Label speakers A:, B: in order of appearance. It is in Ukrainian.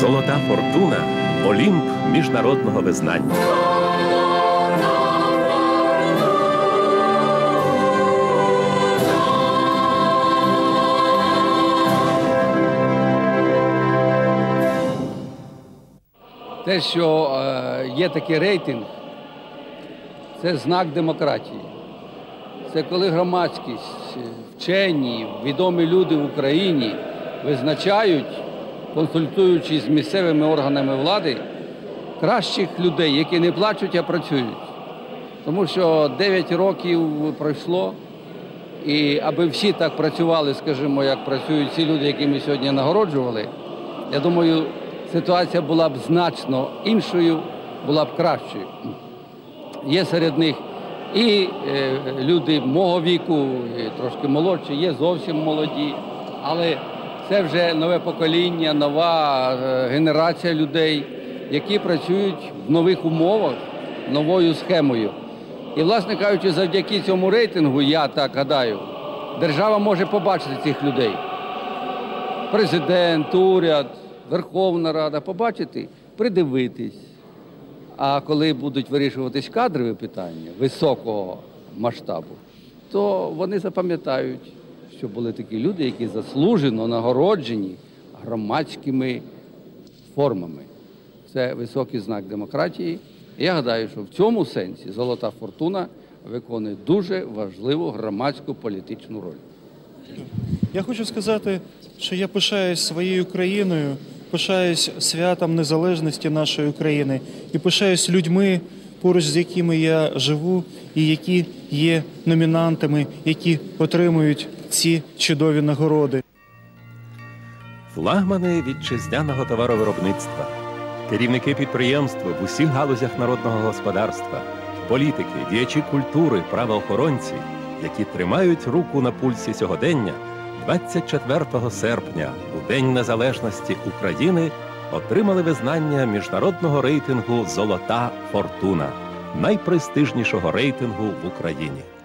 A: Золота фортуна Олімп міжнародного визнання.
B: Те, що е, є такий рейтинг, це знак демократії. Це коли громадськість, вчені, відомі люди в Україні визначають, консультуючись з місцевими органами влади, кращих людей, які не плачуть, а працюють. Тому що 9 років пройшло, і аби всі так працювали, скажімо, як працюють ці люди, які ми сьогодні нагороджували, я думаю, ситуація була б значно іншою, була б кращою. Є серед них і е, люди мого віку, трошки молодші, є зовсім молоді, але це вже нове покоління, нова е, генерація людей, які працюють в нових умовах, новою схемою. І, власне кажучи, завдяки цьому рейтингу, я так гадаю, держава може побачити цих людей. Президент, уряд, Верховна Рада побачити, придивитись. А коли будуть вирішуватись кадрові питання високого масштабу, то вони запам'ятають, що були такі люди, які заслужено нагороджені громадськими формами. Це високий знак демократії. Я гадаю, що в цьому сенсі Золота Фортуна виконує дуже важливу громадську політичну роль.
C: Я хочу сказати, що я пишаюсь своєю країною, пишаюсь святом незалежності нашої України і пишаюсь людьми, поруч з якими я живу, і які є номінантами, які отримують ці чудові нагороди.
A: Флагмани вітчизняного товаровиробництва, керівники підприємств в усіх галузях народного господарства, політики, діячі культури, правоохоронці, які тримають руку на пульсі сьогодення, 24 серпня, у День Незалежності України, отримали визнання міжнародного рейтингу Золота Фортуна, найпрестижнішого рейтингу в Україні.